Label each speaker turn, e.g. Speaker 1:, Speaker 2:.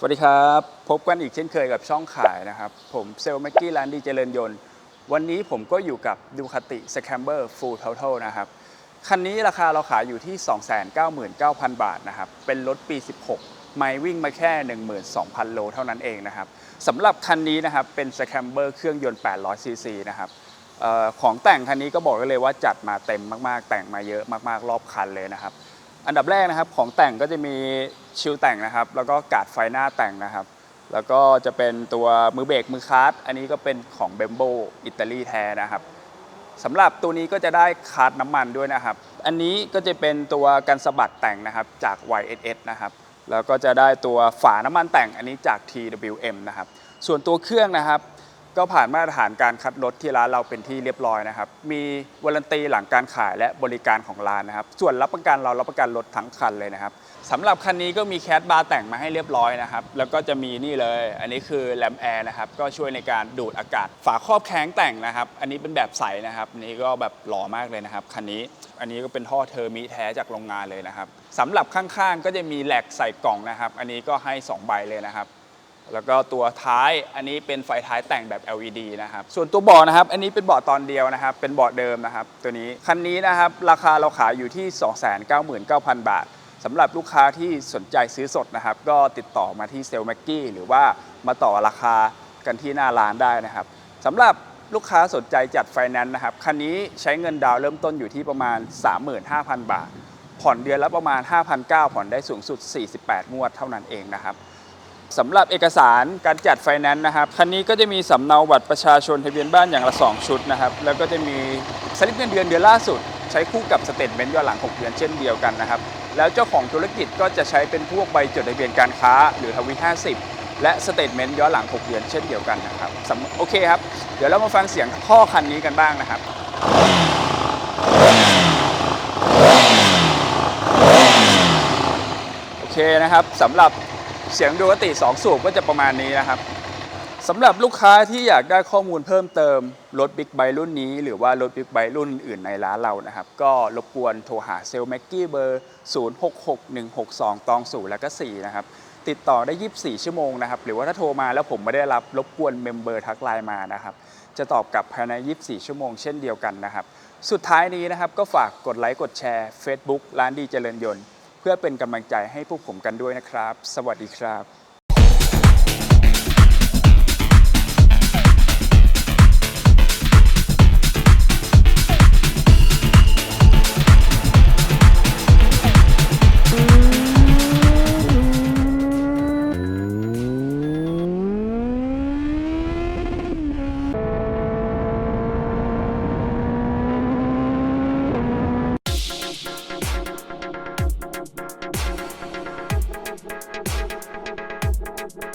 Speaker 1: สวัสดีครับ พบกันอีกเช่นเคยกับช่องขายนะครับ ผมเซลล์แม็กกี้ร้านดีเจริญยนต์ วันนี้ผมก็อยู่กับดูคาติสแคมเบอร์ฟูล t ท t a l นะครับ คันนี้ราคาเราขายอยู่ที่ 299,000 บาทนะครับ เป็นรถปี 16 ไม่วิ่งมาแค่ 12,000 โลเท่านั้นเองนะครับสำหรับคันนี้นะครับ เป็นสแคมเบอร์เครื่องยนต์800ซีซีนะครับออของแต่งคันนี้ก็บอกได้เลยว่าจัดมาเต็มมาก ๆ แต่งมาเยอะมาก ๆ รอบคันเลยนะครับ อันดับแรกนะครับของแต่งก็จะมีชิลแต่งนะครับ แล้วก็กาดไฟหน้าแต่งนะครับ แล้วก็จะเป็นตัวมือเบรกมือคาร์ดอันนี้ก็เป็นของเบมโบอิตาลีแท้นะครับสำหรับตัวนี้ก็จะได้คาร์ดน้ำมันด้วยนะครับ อันนี้ก็จะเป็นตัวกันสะบัดแต่งนะครับจาก YSS นะครับ แล้วก็จะได้ตัวฝาน้ำมันแต่งอันนี้จาก TWM นะครับ ส่วนตัวเครื่องนะครับ ก็ผ่านมาตรฐานการคัดรถที่ร้านเราเป็นที่เรียบร้อยนะครับ มีวารันตีหลังการขายและบริการของร้านนะครับ ส่วนรับประกันเรารับประกันรถทั้งคันเลยนะครับสำหรับคันนี้ก็มีแคดบาร์แต่งมาให้เรียบร้อยนะครับ แล้วก็จะมีนี่เลย อันนี้คือแลมแอร์นะครับ ก็ช่วยในการดูดอากาศ ฝาครอบแข้งแต่งนะครับ อันนี้เป็นแบบใสนะครับ อันนี่ก็แบบหล่อมากเลยนะครับ คันนี้ อันนี้ก็เป็นท่อเทอร์มิแท้จากโรงงานเลยนะครับสำหรับข้างๆ ก็จะมีแหลกใส่กล่องนะครับ อันนี้ก็ให้สองใบเลยนะครับ แล้วก็ตัวท้ายอันนี้เป็นไฟท้ายแต่งแบบ LED นะครับ ส่วนตัวเบาะนะครับ อันนี้เป็นเบาะตอนเดียวนะครับ เป็นเบาะเดิมนะครับ ตัวนี้คันนี้นะครับ ราคาเราขายอยู่ที่ 299,000 บาทสำหรับลูกค้าที่สนใจซื้อสดนะครับ ก็ติดต่อมาที่เซลแม็กกี้หรือว่ามาต่อราคากันที่หน้าร้านได้นะครับสำหรับลูกค้าสนใจจัดไฟแนนซ์นะครับคันนี้ใช้เงินดาวน์เริ่มต้นอยู่ที่ประมาณ 35,000 บาท ผ่อนเดือนละประมาณ 5,900ผ่อนได้สูงสุด 48 งวดเท่านั้นเองนะครับ สำหรับเอกสารการจัดไฟแนนซ์นะครับคันนี้ก็จะมีสำเนาบัตรประชาชนทะเบียนบ้านอย่างละ 2 ชุดนะครับ แล้วก็จะมีสลิปเงินเดือนเดือนล่าสุด ใช้คู่กับสเตทเมนต์ย้อนหลัง 6 เดือนเช่นเดียวกันนะครับ แล้วเจ้าของธุรกิจก็จะใช้เป็นพวกใบจดทะเบียนการค้าหรือทวี50 และสเตทเมนต์ย้อนหลัง 6 เดือนเช่นเดียวกันนะครับโอเคครับ เดี๋ยวเรามาฟังเสียงท่อคันนี้กันบ้างนะครับโอเคนะครับสำหรับ เสียงดูกติ2สูบก็จะประมาณนี้นะครับสำหรับลูกค้าที่อยากได้ข้อมูลเพิ่มเติม รถบิ๊กไบรุ่นนี้ หรือว่ารถบิ๊กไบรุ่นอื่นในร้านเรานะครับ ก็รบกวนโทรหาเซลแม็กกี้เบอร์ 066162ตอง0แล้วก็ 4 นะครับ ติดต่อได้ 24 ชั่วโมงนะครับ หรือว่าถ้าโทรมาแล้วผมไม่ได้รับรบกวนเมมเบอร์ทักไลน์มานะครับ จะตอบกลับภายใน 24 ชั่วโมงเช่นเดียวกันนะครับ สุดท้ายนี้นะครับก็ฝากกดไลค์กดแชร์ Facebook ร้านดีเจริญยนต์ เพื่อเป็นกำลังใจให้พวกผมกันด้วยนะครับ สวัสดีครับ